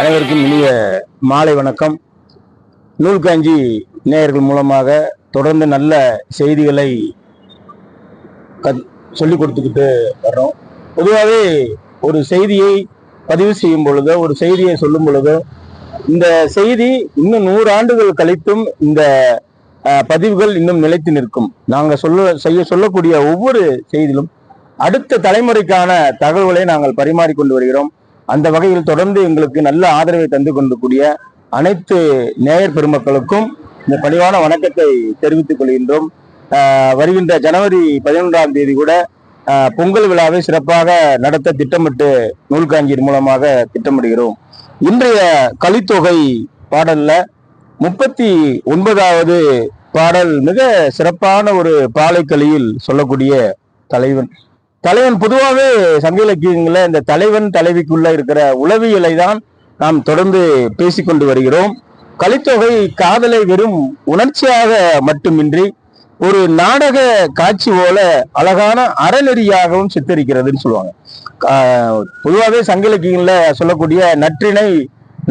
அனைவருக்கும் இனிய மாலை வணக்கம். நூல்காஞ்சி நேயர்கள் மூலமாக தொடர்ந்து நல்ல செய்திகளை கத் சொல்லிக் கொடுத்துக்கிட்டு வர்றோம். பொதுவாகவே ஒரு செய்தியை பதிவு செய்யும் பொழுதோ ஒரு செய்தியை சொல்லும் பொழுதோ இந்த செய்தி இன்னும் நூறு ஆண்டுகள் கழித்தும் இந்த பதிவுகள் இன்னும் நிலைத்து நிற்கும். நாங்கள் சொல்ல செய்ய சொல்லக்கூடிய ஒவ்வொரு செய்தியிலும் அடுத்த தலைமுறைக்கான தகவல்களை நாங்கள் பரிமாறிக்கொண்டு வருகிறோம். அந்த வகையில் தொடர்ந்து எங்களுக்கு நல்ல ஆதரவை தந்து கொண்டக்கூடிய அனைத்து நேயர் பெருமக்களுக்கும் இந்த பணிவான வணக்கத்தை தெரிவித்துக் கொள்கின்றோம். வருகின்ற ஜனவரி பதினொன்றாம் தேதி கூட பொங்கல் விழாவை சிறப்பாக நடத்த திட்டமிட்டு நூல்காஞ்சியின் மூலமாக திட்டமிடுகிறோம். இன்றைய கலித்தொகை பாடல்ல முப்பத்தி ஒன்பதாவது பாடல் மிக சிறப்பான ஒரு பாலைக்கலியில் சொல்லக்கூடிய தலைவன் தலைவன் பொதுவாகவே சங்க இலக்கியங்களில் இந்த தலைவன் தலைவிக்குள்ள இருக்கிற உளவியலை தான் நாம் தொடர்ந்து பேசிக்கொண்டு வருகிறோம். கலித்தொகை காதலை வெறும் உணர்ச்சியாக மட்டுமின்றி ஒரு நாடக காட்சி போல அழகான அறநெறியாகவும் சித்தரிக்கிறதுன்னு சொல்லுவாங்க. பொதுவாகவே சங்க இலக்கியங்களில் சொல்லக்கூடிய நற்றினை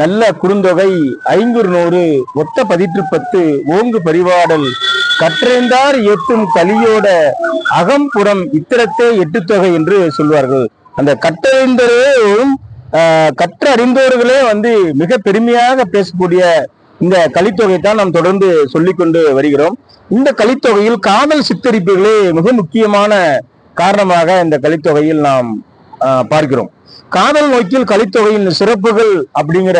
நல்ல குறுந்தொகை ஐங்குறு நூறு ஒத்த பதிற்று பத்து ஓங்கு பரிவாடல் கற்றேந்தார் எட்டும் கலியோட அகம்புறம் இத்திரத்தே எட்டுத்தொகை என்று சொல்வார்கள். அந்த கற்றறிந்தரும் கற்றறிந்தவர்களே வந்து மிக பெருமையாக பேசக்கூடிய இந்த கலித்தொகை தான் நாம் தொடர்ந்து சொல்லிக்கொண்டு வருகிறோம். இந்த கலித்தொகையில் காதல் சித்தரிப்புகளே மிக முக்கியமான காரணமாக இந்த கலித்தொகையில் நாம் பார்க்கிறோம். காதல் நோக்கில் கலித்தொகையின் சிறப்புகள் அப்படிங்கிற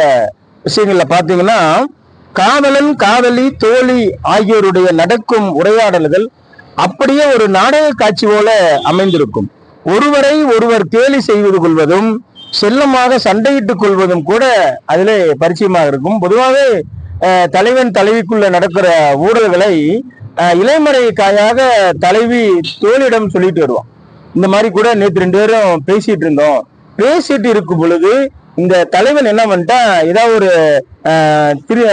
விஷயங்கள்ல பாத்தீங்கன்னா காதலன் காதலி தோழி ஆகியோருடைய நடக்கும் உரையாடல்கள் அப்படியே ஒரு நாடக காட்சி போல அமைந்திருக்கும். ஒருவரை ஒருவர் கேலி செய்து கொள்வதும் செல்லமாக சண்டையிட்டுக் கொள்வதும் கூட அதிலே பரிச்சயமாக இருக்கும். பொதுவாகவே தலைவன் தலைவிக்குள்ள நடக்கிற ஊழல்களை அஹ், காயாக தலைவி தோழிடம் சொல்லிட்டு வருவான். இந்த மாதிரி கூட நேற்று ரெண்டு பேரும் பேசிட்டு இருந்தோம். பேசிட்டு இருக்கும் பொழுது இந்த தலைவன் என்ன பண்ணிட்டான்? ஏதாவது ஒரு ஆஹ், திரு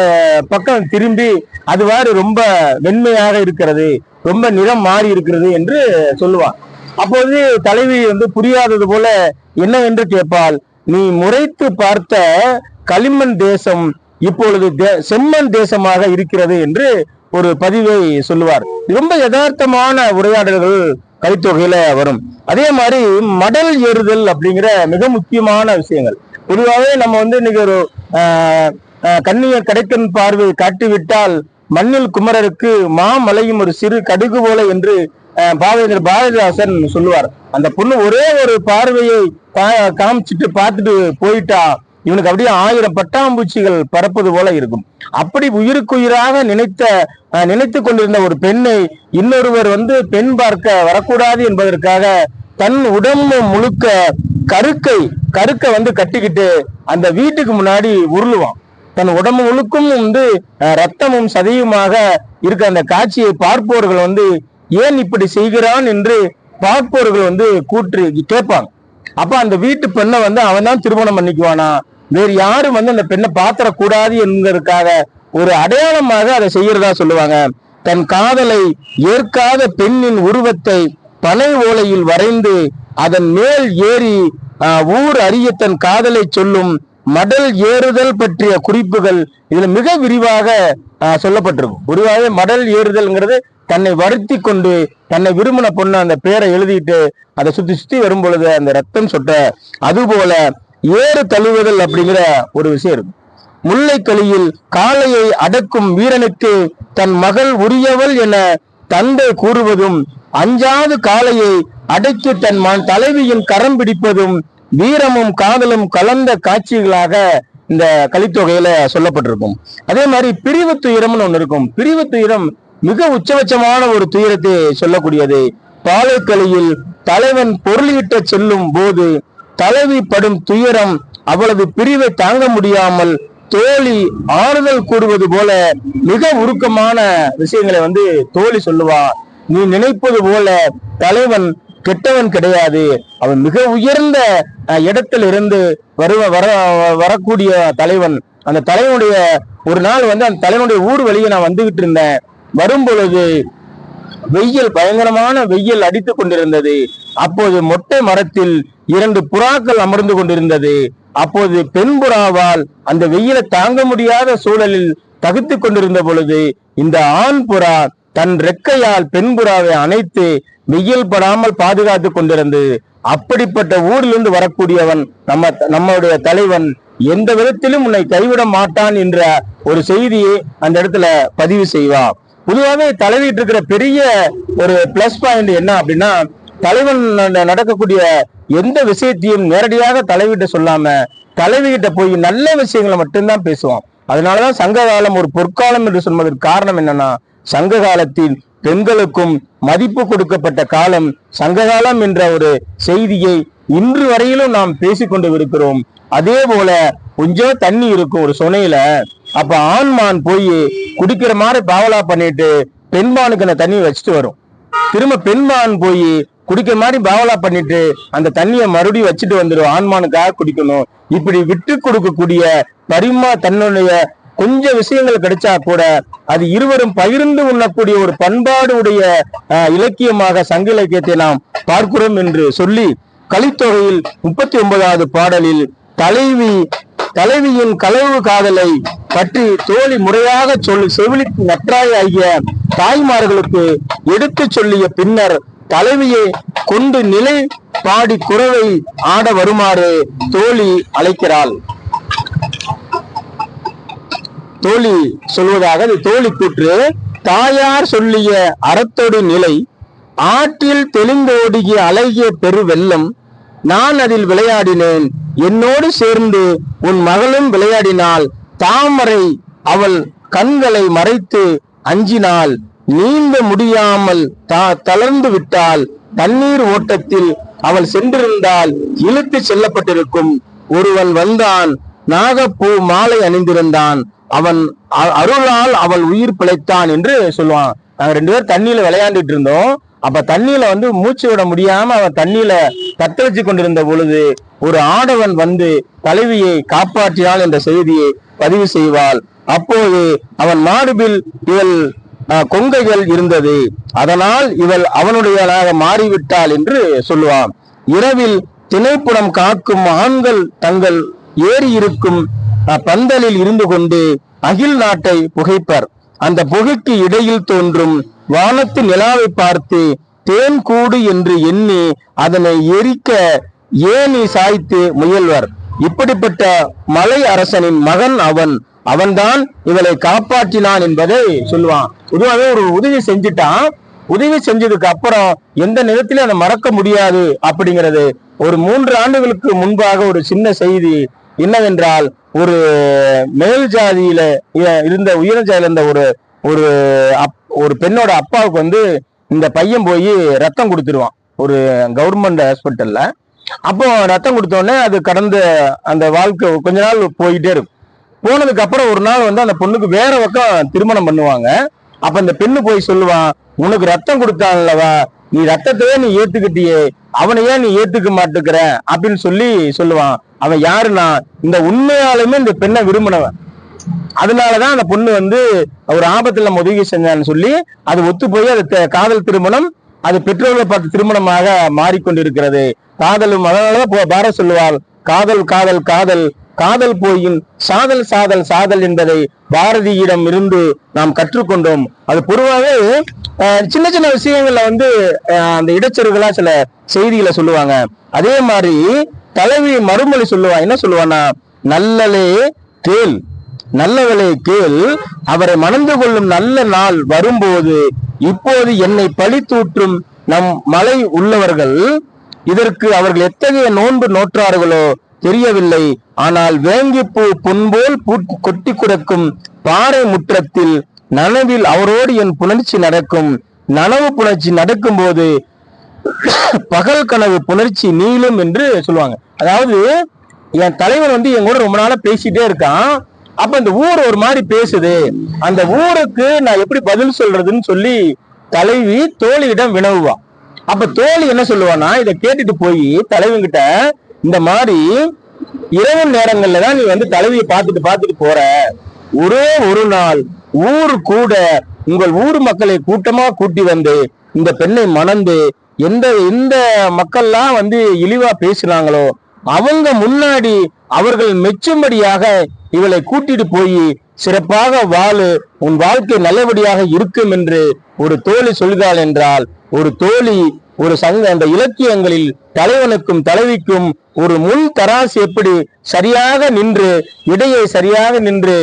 பக்கம் திரும்பி அதுவாறு ரொம்ப வெண்மையாக இருக்கிறது ரொம்ப நிறம் மாறி இருக்கிறது என்று சொல்லுவான். அப்போது தலைவி வந்து புரியாதது போல என்னவென்று கேட்பாள்? நீ முறைத்து பார்த்த களிமண் தேசம் இப்பொழுது தே- செம்மண் தேசமாக இருக்கிறது என்று ஒரு பதிவை சொல்லுவார். ரொம்ப யதார்த்தமான உரையாடல்கள் கலித்தொகையில வரும். அதே மாதிரி மடல் ஏறுதல் அப்படிங்கிற மிக முக்கியமான விஷயங்கள். பொதுவாகவே நம்ம வந்து இன்னைக்கு ஒரு ஆஹ், கண்ணியர் கடைக்கன் பார்வை காட்டிவிட்டால் மண்ணில் குமரருக்கு மாமலையும் ஒரு சிறு கடுகு போல என்று ஆஹ், பாவேந்தர் பாரதிதாசன் சொல்லுவார். அந்த பொண்ணு ஒரே ஒரு பார்வையை கா- காமிச்சிட்டு பார்த்துட்டு போயிட்டா இவனுக்கு அப்படியே ஆயிரம் பட்டாம்பூச்சிகள் பறப்பது போல இருக்கும். அப்படி உயிருக்குயிராக நினைத்த அஹ், கொண்டிருந்த ஒரு பெண்ணை இன்னொருவர் வந்து பெண் பார்க்க வரக்கூடாது என்பதற்காக தன் உடம்பு முழுக்க கருக்கை கருக்கை வந்து கட்டிக்கிட்டு அந்த வீட்டுக்கு முன்னாடி உருளுவான். தன் உடம்பு முழுக்கும் வந்து ரத்தமும் சதையுமாக இருக்க அந்த காட்சியை பார்ப்பவர்கள் வந்து ஏன் இப்படி செய்கிறான்? என்று பார்ப்பவர்கள் வந்து கூற்று கேட்பாங்க. அப்ப அந்த வீட்டு பெண்ணை வந்து அவன் தான் திருமணம் பண்ணிக்குவானா? வேறு யாரும் வந்து அந்த பெண்ணை பாத்திரக்கூடாது என்பதற்காக ஒரு அடையாளமாக அதை செய்யறதா சொல்லுவாங்க. தன் காதலை ஏற்காத பெண்ணின் உருவத்தை பனை ஓலையில் வரைந்து அதன் மேல் ஏறி ஆஹ், ஊர் அறிய தன் காதலை சொல்லும் மடல் ஏறுதல் பற்றிய குறிப்புகள் இதுல மிக விரிவாக ஆஹ், சொல்லப்பட்டிருக்கும். பொதுவாகவே மடல் ஏறுதல்ங்கிறது தன்னை வருத்தி கொண்டு தன்னை விரும்பின பொண்ணு அந்த பேரை எழுதிட்டு அதை சுத்தி சுத்தி வரும் பொழுது அந்த ரத்தம் சொட்ட அதுபோல ஏறு தழுவுதல் அப்படிங்கிற ஒரு விஷயம் இருக்கு முல்லைக்களியில் காளையை அடக்கும் வீரனுக்கு தன் மகள் உரியவள் என தந்தை கூறுவதும் அஞ்சாவது காளையை அடைத்து தன் மன் தலைவியின் கரம் பிடிப்பதும் வீரமும் காதலும் கலந்த காட்சிகளாக இந்த கலித்தொகையில சொல்லப்பட்டிருக்கும். அதே மாதிரி பிரிவு துயரம்னு ஒண்ணு இருக்கும். பிரிவு துயரம் மிக உச்சபட்சமான ஒரு துயரத்தை சொல்லக்கூடியது. பாலைக்கலியில் தலைவன் பொருளீட்ட செல்லும் போது தலைவி படும் துயரம் அவளது பிரிவை தாங்க முடியாமல் தோழி ஆறுதல் கூடுவது போல மிக உருக்கமான விஷயங்களை வந்து தோழி சொல்லுவா. நீ நினைப்பது போல தலைவன் கெட்டவன் கிடையாது. அவன் மிக உயர்ந்த இடத்துல இருந்து வருவ வர வரக்கூடிய தலைவன். அந்த தலைவனுடைய ஒரு நாள் வந்து அந்த தலைவனுடைய ஊர் வழியை நான் வந்துகிட்டு இருந்தேன். வரும் பொழுது வெயில் பயங்கரமான வெயில் அடித்து கொண்டிருந்தது. அப்போது மொட்டை மரத்தில் இரண்டு புறாக்கள் அமர்ந்து கொண்டிருந்தது. அப்போது பெண் புறாவால் அந்த வெயிலை தாங்க முடியாத சூழலில் தகுத்து கொண்டிருந்த பொழுது இந்த ஆண் புறா தன் ரெக்கையால் பெண்புறாவை அணைத்து வெயில் படாமல் பாதுகாத்து கொண்டிருந்தது அப்படிப்பட்ட ஊரிலிருந்து வரக்கூடியவன் நம்ம நம்முடைய தலைவன் எந்த விதத்திலும் உன்னை கைவிட மாட்டான் என்ற ஒரு செய்தியை அந்த இடத்துல பதிவு செய்வான். பொதுவாகவே தலைவிட்டு இருக்கிற பெரிய ஒரு பிளஸ் பாயிண்ட் என்ன அப்படின்னா தலைவன் நடக்கக்கூடிய எந்த விஷயத்தையும் நேரடியாக தலைவிட்ட சொல்லாம தலைவிகிட்ட போய் நல்ல விஷயங்களை மட்டும்தான் பேசுவான். அதனாலதான் சங்க காலம் ஒரு பொற்காலம் என்று சொல்வதற்கு காரணம் என்னன்னா சங்க காலத்தில் பெண்களுக்கும் மதிப்பு கொடுக்கப்பட்ட காலம் சங்ககாலம் என்ற ஒரு செய்தியை இன்று வரையிலும் நாம் பேசிக்கொண்டு இருக்கிறோம் அதே போல கொஞ்சம் தண்ணி இருக்கும் ஒரு சுனையில அப்ப ஆண்மான் போய் குடிக்கிற மாதிரி பாவலா பண்ணிட்டு பெண்மானுக்கு அந்த தண்ணியை வச்சுட்டு வரும். திரும்ப பெண்மான் போய் குடிக்கிற மாதிரி பாவலா பண்ணிட்டு அந்த தண்ணியை மறுபடியும் வச்சுட்டு வந்துடும் ஆண்மானுக்காக குடிக்கணும். இப்படி விட்டு கொடுக்கக்கூடிய பரிமா தன்னுடைய கொஞ்சம் விஷயங்கள் கிடைச்சா கூட அது இருவரும் பகிர்ந்து உண்ணக்கூடிய ஒரு பண்பாடு உடைய அஹ், இலக்கியமாக சங்க இலக்கியத்தை நாம் பார்க்கிறோம் என்று சொல்லி கலித்தொகையில் முப்பத்தி ஒன்பதாவது பாடலில் தலைவி தலைவியின் களவு காதலை பற்றி தோழி முறையாக சொல்லி செவிலி நற்றாய் ஆகிய தாய்மார்களுக்கு எடுத்துச் சொல்லிய பின்னர் தலைவியை கொண்டு நிலை பாடி குறவை ஆட வருமாறு தோழி அழைக்கிறாள். தோழி சொல்வதாக அது தோழி கூற்று. தாயார் சொல்லிய அறத்தொடு நிலை ஆற்றில் தெளிந்தோடிய அழகிய பெரு வெள்ளம் நான் அதில் விளையாடினேன். என்னோடு சேர்ந்து உன் மகளும் விளையாடினாள் தாமரை அவள் கண்களை மறைத்து அஞ்சினாள். நீந்த முடியாமல் தா தளர்ந்து விட்டால் தண்ணீர் ஓட்டத்தில் அவள் சென்றிருந்தால் இழுத்து செல்லப்பட்டிருக்கும். ஒருவன் வந்தான் நாகப்பூ மாலை அணிந்திருந்தான். அவன் அ- அருளால் அவள் உயிர் பிழைத்தான் என்று சொல்லுவான். நாங்க ரெண்டு பேரும் தண்ணியில விளையாண்டுட்டு இருந்தோம். அப்ப தண்ணியில வந்து மூச்சு விட முடியாம அவன் தண்ணியில தத்தளிச்சு கொண்டிருந்த பொழுது ஒரு ஆடவன் வந்து தலைவியை காப்பாற்றினாள் என்ற செய்தியை பதிவு செய்வாள். அப்போது அவன் மாடுபில் இவள் கொங்கைகள் இருந்தது. அதனால் இவள் அவனுடையவளாக மாறிவிட்டாள் என்று சொல்லுவான். இரவில் திணைப்புடம் காக்கும் ஆண்கள் தங்கள் ஏறி இருக்கும் பந்தலில் இருந்து கொண்டு அகில் நாட்டை புகைப்பர். அந்த புகைக்கு இடையில் தோன்றும் வானத்து நிலாவை பார்த்து தேன் கூடு என்று எண்ணி அதனை எரிக்க ஏணி சாய்த்து முயல்வர். இப்படிப்பட்ட மலை அரசனின் மகன் அவன். அவன்தான் இவளை காப்பாற்றினான் என்பதை சொல்லுவான். பொதுவாகவே ஒரு உதவி செஞ்சுட்டான். உதவி செஞ்சதுக்கு அப்புறம் எந்த நேரத்திலும் அதை மறக்க முடியாது அப்படிங்கிறது. ஒரு மூன்று ஆண்டுகளுக்கு முன்பாக ஒரு சின்ன செய்தி என்னவென்றால் ஒரு மேல் ஜாதியில இருந்த உயர் ஜாதியில இருந்த ஒரு ஒரு அப் ஒரு பெண்ணோட அப்பாவுக்கு வந்து இந்த பையன் போய் ரத்தம் கொடுத்துருவான். ஒரு கவர்மெண்ட் ஹாஸ்பிட்டல்ல அப்போ ரத்தம் கொடுத்தோடனே அது கடந்த அந்த வாழ்க்கை கொஞ்ச நாள் போயிட்டே இருக்கும். போனதுக்கு அப்புறம் ஒரு நாள் வந்து அந்த பொண்ணுக்கு வேற பக்கம் திருமணம் பண்ணுவாங்க. அப்ப அந்த பெண்ணு போய் சொல்லுவான் உனக்கு ரத்தம் கொடுத்தான்லவா நீ ரத்தத்தையே நீ ஏத்துக்கிட்டியே. அவனையே நீ ஏத்துக்க மாட்டுக்கிற அப்படின்னு சொல்லி சொல்லுவான். அவன் யாருன்னா இந்த உண்மையாலுமே இந்த பெண்ணை விரும்பினவன் அதனாலதான் அந்த பொண்ணு வந்து ஒரு ஆபத்துல நம்ம உதவி செஞ்சான்னு சொல்லி அது ஒத்து போய் அது காதல் திருமணம் அது பெற்றோர்களை பார்த்து திருமணமாக மாறிக்கொண்டிருக்கிறது. காதலும் அதனாலதான் பார சொல்லுவாள் காதல் காதல் காதல் காதல் போயின் சாதல் சாதல் சாதல் என்பதை பாரதியிடம் இருந்து நாம் கற்றுக்கொண்டோம். அது பொதுவாகவே சின்ன சின்ன விஷயங்கள்ல வந்து அஹ், அந்த இடைச்செருகளா சில செய்திகளை சொல்லுவாங்க. அதே மாதிரி தலைவி மறுமொழி சொல்லுவா என்ன சொல்லுவானா நல்லலே கேள் நல்லவளே கேள் அவரை மணந்து கொள்ளும் நல்ல நாள் வரும்போது இப்போது என்னை பழி தூற்றும் நம் மலை உள்ளவர்கள் இதற்கு அவர்கள் எத்தகைய நோன்பு நோற்றார்களோ தெரியவில்லை. ஆனால் வேங்கிப்பூ புண்போல் கொட்டி கிடக்கும் பாறை முற்றத்தில் நனவில் அவரோடு என் புணர்ச்சி நடக்கும். நனவு புணர்ச்சி நடக்கும்போது பகல் கனவு புணர்ச்சி நீளும் என்று சொல்லுவாங்க. அதாவது என் தலைவன் வந்து என் கூட ரொம்ப நாளா பேசிட்டே இருக்கான். அப்ப இந்த ஊர் ஒரு மாதிரி பேசுது. அந்த ஊருக்கு நான் எப்படி பதில் சொல்றதுன்னு சொல்லி தலைவி தோழியிடம் வினவுவா. அப்ப தோழி என்ன சொல்லுவானா இதை கேட்டுட்டு போய் தலைவன்கிட்ட இந்த மாதிரி இரவு நேரங்கள்ல தான் நீ வந்து தலைவியை பார்த்துட்டு பார்த்துட்டு போற. ஒரே ஒரு நாள் ஊர் கூட உங்கள் ஊர் மக்களை கூட்டமா கூட்டி வந்து இந்த பெண்ணை மணந்து எந்த எந்த மக்கள்லாம் வந்து இழிவா பேசினாங்களோ அவங்க முன்னாடி அவர்கள் மெச்சும்படியாக இவளை கூட்டிட்டு போய் சிறப்பாக வாழு உன் வாழ்க்கை நல்லபடியாக இருக்கும் என்று ஒரு தோழி சொல்கிறாள் என்றால் ஒரு தோழி ஒரு சங்க அந்த இலக்கியங்களில் தலைவனுக்கும் தலைவிக்கும் ஒரு முன் தராசு எப்படி சரியாக நின்று இடையை சரியாக நின்று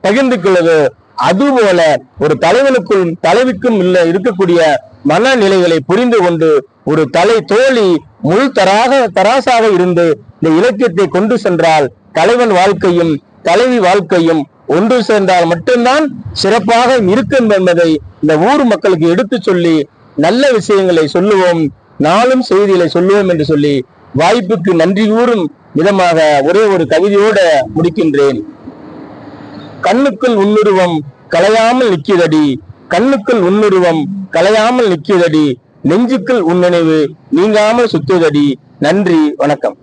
பகிர்ந்து கொள்ளவோ அதுபோல ஒரு தலைவனுக்கும் தலைவிக்கும் இல்ல இருக்கக்கூடிய மனநிலைகளை புரிந்து கொண்டு ஒரு தலை தோழி முள் தராக தராசாக இருந்து இந்த இலக்கியத்தை கொண்டு சென்றால் தலைவன் வாழ்க்கையும் தலைவி வாழ்க்கையும் ஒன்று சேர்ந்தால் மட்டும்தான் சிறப்பாக இருக்கும் என்பதை இந்த ஊர் மக்களுக்கு எடுத்து சொல்லி நல்ல விஷயங்களை சொல்லுவோம் நாளும் செய்திகளை சொல்லுவோம் என்று சொல்லி வாய்ப்புக்கு நன்றி கூறும் விதமாக ஒரே ஒரு கவிதையோட முடிக்கின்றேன். கண்ணுக்குள் உன்னுருவம் கலையாமல் நிக்கிதடி கண்ணுக்குள் உன்னுருவம் கலையாமல் நிக்கிதடி நெஞ்சுக்குள் உன் நினைவு நீங்காமல் சுத்துதடி நன்றி வணக்கம்.